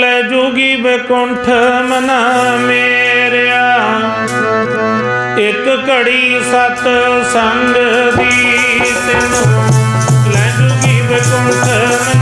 ਲੈ ਜੋਗੀ ਬੈਕੁੰਠ ਮਨਾ ਮੇਰਿਆ। ਇੱਕ ਘੜੀ ਸਤ ਸੰਗ ਦੀ ਤੈਨੂੰ। ਲੈ ਜੋਗੀ ਬੈਕੁੰਠ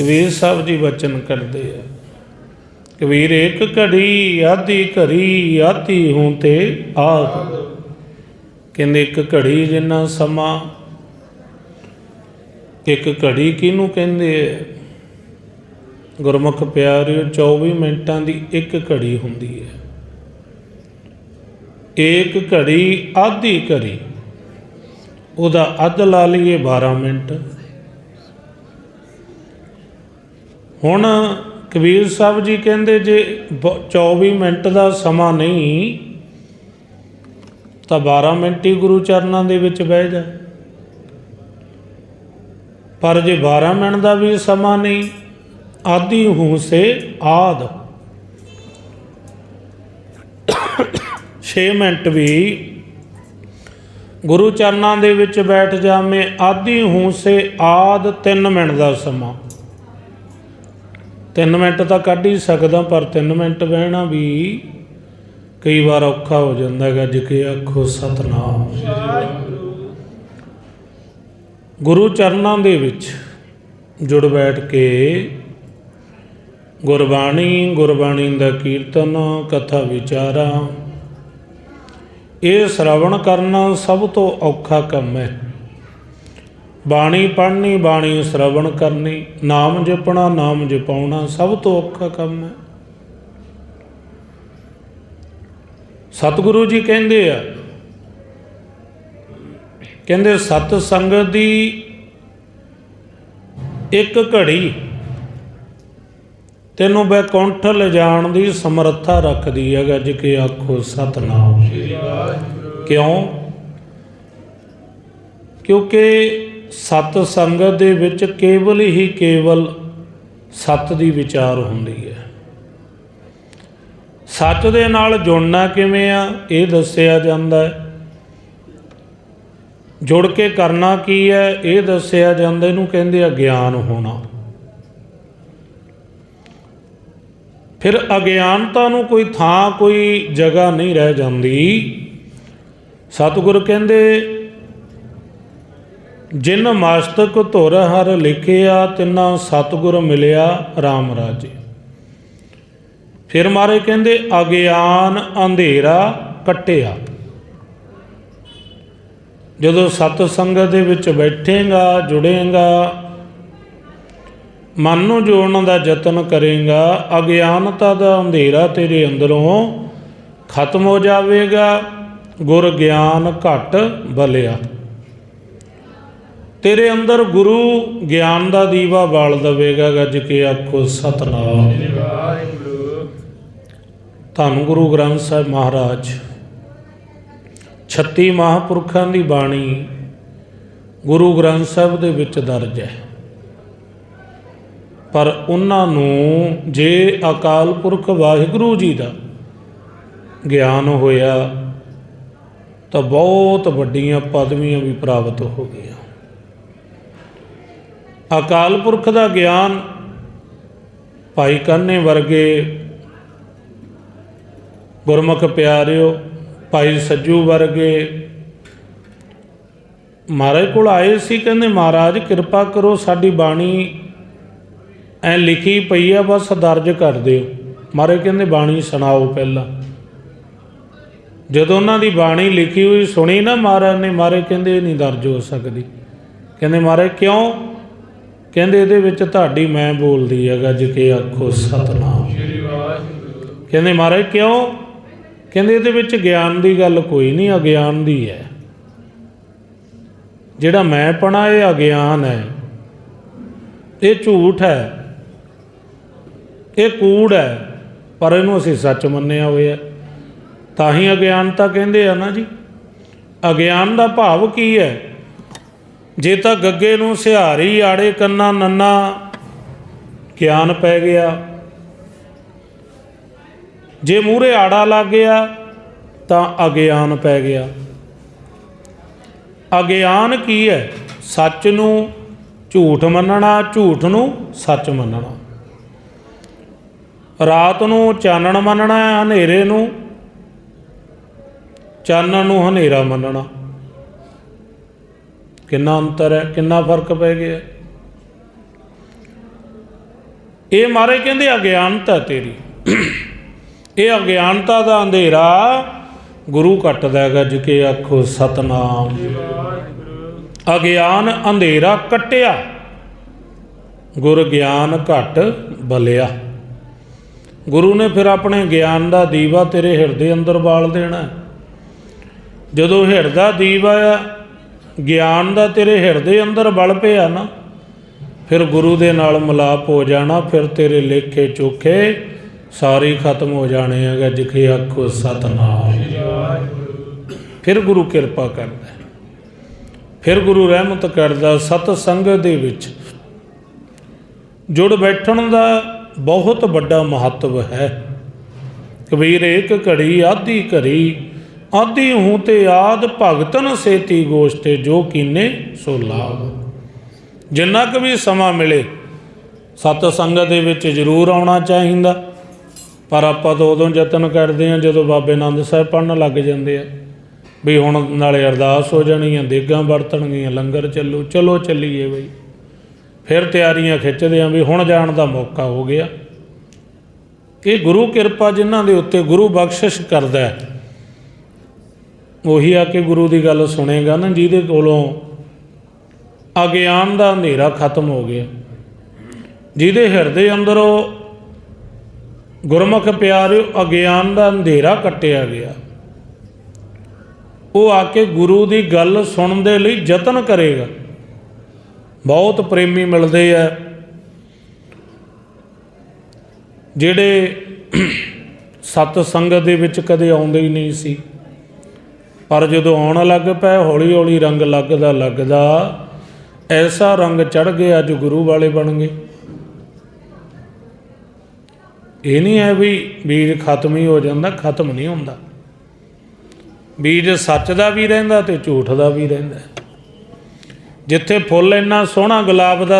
ਕਬੀਰ ਸਾਹਿਬ ਜੀ ਬਚਨ ਕਰਦੇ ਆ। ਕਬੀਰ ਇੱਕ ਘੜੀ ਆਦੀ ਘੜੀ ਆਤੀ ਹੂੰ ਤੇ ਆਦ ਕਹਿੰਦੇ ਇੱਕ ਘੜੀ ਜਿੰਨਾ ਸਮਾਂ, ਇੱਕ ਘੜੀ ਕਿਹਨੂੰ ਕਹਿੰਦੇ ਆ? ਗੁਰਮੁਖ ਪਿਆਰਿਓ 24 ਮਿੰਟਾਂ ਦੀ ਇੱਕ ਘੜੀ ਹੁੰਦੀ ਹੈ ਇੱਕ ਘੜੀ, ਆਧੀ ਘੜੀ। ਉਹਦਾ ਅੱਧ ਲਾ ਲਈਏ 12 ਮਿੰਟ। ਹੁਣ ਕਬੀਰ ਸਾਹਿਬ ਜੀ ਕਹਿੰਦੇ ਜੇ ਬ- 24 ਮਿੰਟ ਦਾ ਸਮਾਂ ਨਹੀਂ, ਤਾਂ 12 ਮਿੰਟ ਹੀ ਗੁਰੂ ਚਰਨਾਂ ਦੇ ਵਿੱਚ ਬਹਿ ਜਾ। ਪਰ ਜੇ 12 ਮਿੰਟ ਦਾ ਵੀ ਸਮਾਂ ਨਹੀਂ, ਆਦੀ ਹੂੰ ਸੇ ਆਦ। 6 ਮਿੰਟ ਵੀ ਗੁਰੂ ਚਰਨਾਂ ਦੇ ਵਿੱਚ ਬੈਠ ਜਾਵੇਂ ਆਦੀ ਹੂੰ ਸੇ ਆਦ 3 ਮਿੰਟ ਦਾ ਸਮਾਂ। 3 ਮਿੰਟ ਤਾਂ ਕੱਢ ਹੀ ਸਕਦਾ, ਪਰ 3 ਮਿੰਟ ਬਹਿਣਾ ਵੀ ਕਈ ਵਾਰ ਔਖਾ ਹੋ ਜਾਂਦਾ ਹੈਗਾ ਜਿਕੇ ਆਖੋ ਸਤਨਾਮ। ਗੁਰੂ ਚਰਨਾਂ ਦੇ ਵਿੱਚ ਜੁੜ ਬੈਠ ਕੇ ਗੁਰਬਾਣੀ ਗੁਰਬਾਣੀ ਦਾ ਕੀਰਤਨ, ਕਥਾ ਵਿਚਾਰਾ, ਇਹ ਸ਼ਰਵਣ ਕਰਨਾ ਸਭ ਤੋਂ ਔਖਾ ਕੰਮ ਹੈ। ਬਾਣੀ ਪੜ੍ਹਨੀ ਬਾਣੀ ਸ਼ਰਵਣ ਕਰਨੀ ਨਾਮ ਜਪਣਾ ਨਾਮ ਜਪਾਉਣਾ ਸਭ ਤੋਂ ਔਖਾ ਕੰਮ ਹੈ। ਸਤਿਗੁਰੂ ਜੀ ਕਹਿੰਦੇ ਆ ਕਹਿੰਦੇ ਸਤ ਸੰਗਤ ਦੀ ਇੱਕ ਘੜੀ ਤੈਨੂੰ ਬੈਕੁੰਠ ਲਿਜਾਣ ਦੀ ਸਮਰੱਥਾ ਰੱਖਦੀ ਹੈ ਗੱਜ ਕੇ ਆਖੋ ਸਤਨਾਮ। ਕਿਉਂ? ਕਿਉਂਕਿ ਸਤ ਸੰਗਤ ਦੇ ਵਿੱਚ ਕੇਵਲ ਹੀ ਕੇਵਲ ਸਤ ਦੀ ਵਿਚਾਰ ਹੁੰਦੀ ਹੈ। ਸੱਚ ਦੇ ਨਾਲ ਜੁੜਨਾ ਕਿਵੇਂ ਆ, ਇਹ ਦੱਸਿਆ ਜਾਂਦਾ ਹੈ। ਜੁੜ ਕੇ ਕਰਨਾ ਕੀ ਹੈ, ਇਹ ਦੱਸਿਆ ਜਾਂਦਾ, ਇਹਨੂੰ ਕਹਿੰਦੇ ਆ ਗਿਆਨ ਹੋਣਾ। ਫਿਰ ਅਗਿਆਨਤਾ ਨੂੰ ਕੋਈ ਥਾਂ, ਕੋਈ ਜਗ੍ਹਾ ਨਹੀਂ ਰਹਿ ਜਾਂਦੀ। ਸਤਿਗੁਰ ਕਹਿੰਦੇ ਜਿਨ ਮਾਸ਼ਤਕ ਧੁਰ ਹਰ ਲਿਖਿਆ ਤਿਨਾ ਸਤਿਗੁਰ ਮਿਲਿਆ RAM ਰਾਜੇ। ਫਿਰ ਮਾਰੇ ਕਹਿੰਦੇ, ਅਗਿਆਨ ਅੰਧੇਰਾ ਕੱਟਿਆ। ਜਦੋਂ ਸਤ ਸੰਗਤ ਦੇ ਵਿੱਚ ਬੈਠੇਗਾ, ਜੁੜੇਗਾ, ਮਨ ਨੂੰ ਜੋੜਨ ਦਾ ਯਤਨ ਕਰੇਗਾ ਅਗਿਆਨਤਾ ਦਾ ਅੰਧੇਰਾ ਤੇਰੇ ਅੰਦਰੋਂ ਖਤਮ ਹੋ ਜਾਵੇਗਾ, ਗੁਰ ਗਿਆਨ ਘਟ ਬਲਿਆ। ਤੇਰੇ ਅੰਦਰ ਗੁਰੂ ਗਿਆਨ ਦਾ ਦੀਵਾ ਬਾਲ ਦਵੇਗਾ, ਗੱਜ ਕੇ ਆਖੋ ਸਤਨਾਮ। ਧੰਨ ਗੁਰੂ ਗ੍ਰੰਥ ਸਾਹਿਬ ਮਹਾਰਾਜ। 36 ਮਹਾਪੁਰਖਾਂ ਦੀ ਬਾਣੀ ਗੁਰੂ ਗ੍ਰੰਥ ਸਾਹਿਬ ਦੇ ਵਿੱਚ ਦਰਜ ਹੈ। ਪਰ ਉਹਨਾਂ ਨੂੰ ਜੇ ਅਕਾਲ ਪੁਰਖ ਵਾਹਿਗੁਰੂ ਜੀ ਦਾ ਗਿਆਨ ਹੋਇਆ, ਤਾਂ ਬਹੁਤ ਵੱਡੀਆਂ ਪਦਵੀਆਂ ਵੀ ਪ੍ਰਾਪਤ ਹੋ ਗਈਆਂ। ਅਕਾਲ ਪੁਰਖ ਦਾ ਗਿਆਨ ਭਾਈ ਕਾਨੇ ਵਰਗੇ ਗੁਰਮੁਖ ਪਿਆਰਿਓ, ਭਾਈ ਸੱਜੂ ਵਰਗੇ ਮਹਾਰਾਜ ਕੋਲ ਆਏ ਸੀ, ਕਹਿੰਦੇ, ਮਹਾਰਾਜ, ਕਿਰਪਾ ਕਰੋ, ਸਾਡੀ ਬਾਣੀ ਐ ਲਿਖੀ ਪਈ ਆ, ਬਸ ਦਰਜ ਕਰ ਦਿਓ। ਮਹਾਰਾਜ ਕਹਿੰਦੇ, ਬਾਣੀ ਸੁਣਾਓ ਪਹਿਲਾਂ। ਜਦੋਂ ਉਹਨਾਂ ਦੀ ਬਾਣੀ ਲਿਖੀ ਹੋਈ, ਸੁਣੀ ਨਾ ਮਹਾਰਾਜ ਨੇ ਮਹਾਰਾਜ ਕਹਿੰਦੇ, ਇਹ ਨਹੀਂ ਦਰਜ ਹੋ ਸਕਦੀ। ਕਹਿੰਦੇ, ਮਹਾਰਾਜ, ਕਿਉਂ? ਕਹਿੰਦੇ ਇਹਦੇ ਵਿੱਚ ਤੁਹਾਡੀ ਮੈਂ ਬੋਲਦੀ ਹੈ ਗੱਜ ਕੇ ਆਖੋ ਸਤਨਾਮ। ਕਹਿੰਦੇ ਮਹਾਰਾਜ, ਕਿਉਂ? ਕਹਿੰਦੇ ਇਹਦੇ ਵਿੱਚ ਗਿਆਨ ਦੀ ਗੱਲ ਕੋਈ ਨਹੀਂ, ਅਗਿਆਨ ਦੀ ਹੈ। ਜਿਹੜਾ ਮੈਂ ਪਣਾ ਇਹ ਅਗਿਆਨ ਹੈ, ਇਹ ਝੂਠ ਹੈ, ਇਹ ਕੂੜ ਹੈ, ਪਰ ਇਹਨੂੰ ਅਸੀਂ ਸੱਚ ਮੰਨਿਆ ਹੋਇਆ। ਤਾਂ ਹੀ ਅਗਿਆਨਤਾ ਕਹਿੰਦੇ ਆ ਨਾ ਜੀ। ਅਗਿਆਨ ਦਾ ਭਾਵ ਕੀ ਹੈ? ਜੇ ਤਾਂ ਗੱਗੇ ਨੂੰ ਸਿਹਾਰੀ ਆੜੇ ਕੰਨਾ ਨੰਨਾ ਗਿਆਨ ਪੈ ਗਿਆ। ਜੇ ਮੂਰੇ ਆੜਾ ਲੱਗ ਗਿਆ, ਤਾਂ ਅਗਿਆਨ ਪੈ ਗਿਆ। ਅਗਿਆਨ ਕੀ ਹੈ? ਸੱਚ ਨੂੰ ਝੂਠ ਮੰਨਣਾ, ਝੂਠ ਨੂੰ ਸੱਚ ਮੰਨਣਾ। ਰਾਤ ਨੂੰ ਚਾਨਣ ਮੰਨਣਾ, ਹਨੇਰੇ ਨੂੰ, ਚਾਨਣ ਨੂੰ ਹਨੇਰਾ ਮੰਨਣਾ। ਕਿੰਨਾ ਅੰਤਰ ਹੈ, ਕਿੰਨਾ ਫ਼ਰਕ ਪੈ ਗਿਆ। ਇਹ ਮਾਰੇ ਕਹਿੰਦੇ, ਅਗਿਆਨਤਾ ਤੇਰੀ। ਇਹ ਅਗਿਆਨਤਾ ਦਾ ਅੰਧੇਰਾ ਗੁਰੂ ਕੱਟਦਾ ਹੈਗਾ ਜਿਕੇ ਆਖੋ ਸਤਨਾਮ। ਅਗਿਆਨ ਅੰਧੇਰਾ ਕੱਟਿਆ, ਗੁਰ ਗਿਆਨ ਘਟ ਬਲਿਆ। ਗੁਰੂ ਨੇ ਫਿਰ ਆਪਣੇ ਗਿਆਨ ਦਾ ਦੀਵਾ ਤੇਰੇ ਹਿਰਦੇ ਅੰਦਰ ਬਾਲ ਦੇਣਾ। ਜਦੋਂ ਹਿਰਦਾ ਦੀਵਾ ਗਿਆਨ ਦਾ ਤੇਰੇ ਹਿਰਦੇ ਅੰਦਰ ਬਲ ਪਿਆ ਨਾ, ਫਿਰ ਗੁਰੂ ਦੇ ਨਾਲ ਮਿਲਾਪ ਹੋ ਜਾਣਾ, ਫਿਰ ਤੇਰੇ ਲੇਖੇ ਚੋਖੇ ਸਾਰੇ ਖਤਮ ਹੋ ਜਾਣੇ ਹੈਗਾ ਜਿਖੇ ਆਖੋ ਸਤਨਾਮ। ਫਿਰ ਗੁਰੂ ਕਿਰਪਾ ਕਰਦਾ ਫਿਰ ਗੁਰੂ ਰਹਿਮਤ ਕਰਦਾ ਸਤ ਸੰਗਤ ਦੇ ਵਿੱਚ। ਜੁੜ ਬੈਠਣ ਦਾ ਬਹੁਤ ਵੱਡਾ ਮਹੱਤਵ ਹੈ। ਕਬੀਰ ਏਕ ਘੜੀ, ਆਧੀ ਘੜੀ ਆਦੀ ਹੂੰ ਤੇ ਆਦ ਭਗਤਨ ਸੇਤੀ ਗੋਸ਼ਤੇ ਜੋ ਕੀਨੇ ਸੋ ਲਾਭ। ਜਿੰਨਾ ਕੁ ਵੀ ਸਮਾਂ ਮਿਲੇ, ਸਤ ਸੰਗਤ ਦੇ ਵਿੱਚ ਜ਼ਰੂਰ ਆਉਣਾ ਚਾਹੀਦਾ। ਪਰ ਆਪਾਂ ਤਾਂ ਉਦੋਂ ਯਤਨ ਕਰਦੇ ਹਾਂ ਜਦੋਂ ਬਾਬੇ ਆਨੰਦ ਸਾਹਿਬ ਪੜਨ ਲੱਗ ਜਾਂਦੇ ਆ, ਵੀ ਹੁਣ ਨਾਲੇ ਅਰਦਾਸ ਹੋ ਜਾਣੀਆਂ ਦੇਗਾਂ ਵਰਤਣਗੀਆਂ, ਲੰਗਰ ਚੱਲੂ, ਚਲੋ ਚੱਲੀਏ ਬਈ। ਫਿਰ ਤਿਆਰੀਆਂ ਖਿੱਚਦੇ ਆਂ ਵੀ ਹੁਣ ਜਾਣ ਦਾ ਮੌਕਾ ਹੋ ਗਿਆ। ਇਹ ਗੁਰੂ ਕਿਰਪਾ ਜਿਨ੍ਹਾਂ ਦੇ ਉੱਤੇ ਗੁਰੂ ਬਖਸ਼ਿਸ਼ ਕਰਦਾ ਹੈ ਉਹੀ ਆ ਕੇ ਗੁਰੂ ਦੀ ਗੱਲ ਸੁਣੇਗਾ ਨਾ, ਜਿਹਦੇ ਕੋਲੋਂ ਅਗਿਆਨ ਦਾ ਹਨੇਰਾ ਖਤਮ ਹੋ ਗਿਆ। ਜਿਹਦੇ ਹਿਰਦੇ ਅੰਦਰ ਉਹ ਗੁਰਮੁਖ ਪਿਆਰਿਓ ਅਗਿਆਨ ਦਾ ਅੰਧੇਰਾ ਕੱਟਿਆ ਗਿਆ। ਉਹ ਆ ਕੇ ਗੁਰੂ ਦੀ ਗੱਲ ਸੁਣਨ ਦੇ ਲਈ ਯਤਨ ਕਰੇਗਾ। ਬਹੁਤ ਪ੍ਰੇਮੀ ਮਿਲਦੇ ਆ। ਜਿਹੜੇ ਸਤ ਸੰਗਤ ਦੇ ਵਿੱਚ ਕਦੇ ਆਉਂਦੇ ਹੀ ਨਹੀਂ ਸੀ। ਪਰ ਜਦੋਂ ਆਉਣ ਲੱਗ ਪਏ ਹੌਲੀ ਹੌਲੀ ਰੰਗ ਲੱਗਦਾ ਲੱਗਦਾ, ਐਸਾ ਰੰਗ ਚੜ ਗਿਆ ਅੱਜ ਗੁਰੂ ਵਾਲੇ ਬਣ ਗਏ। ਇਹ ਨਹੀਂ ਹੈ ਵੀ ਬੀਜ ਖਤਮ ਹੀ ਹੋ ਜਾਂਦਾ, ਖਤਮ ਨਹੀਂ ਹੁੰਦਾ। ਬੀਜ ਸੱਚ ਦਾ ਵੀ ਰਹਿੰਦਾ ਤੇ ਝੂਠ ਦਾ ਵੀ ਰਹਿੰਦਾ। ਜਿੱਥੇ ਫੁੱਲ ਇੰਨਾ ਸੋਹਣਾ ਗੁਲਾਬ ਦਾ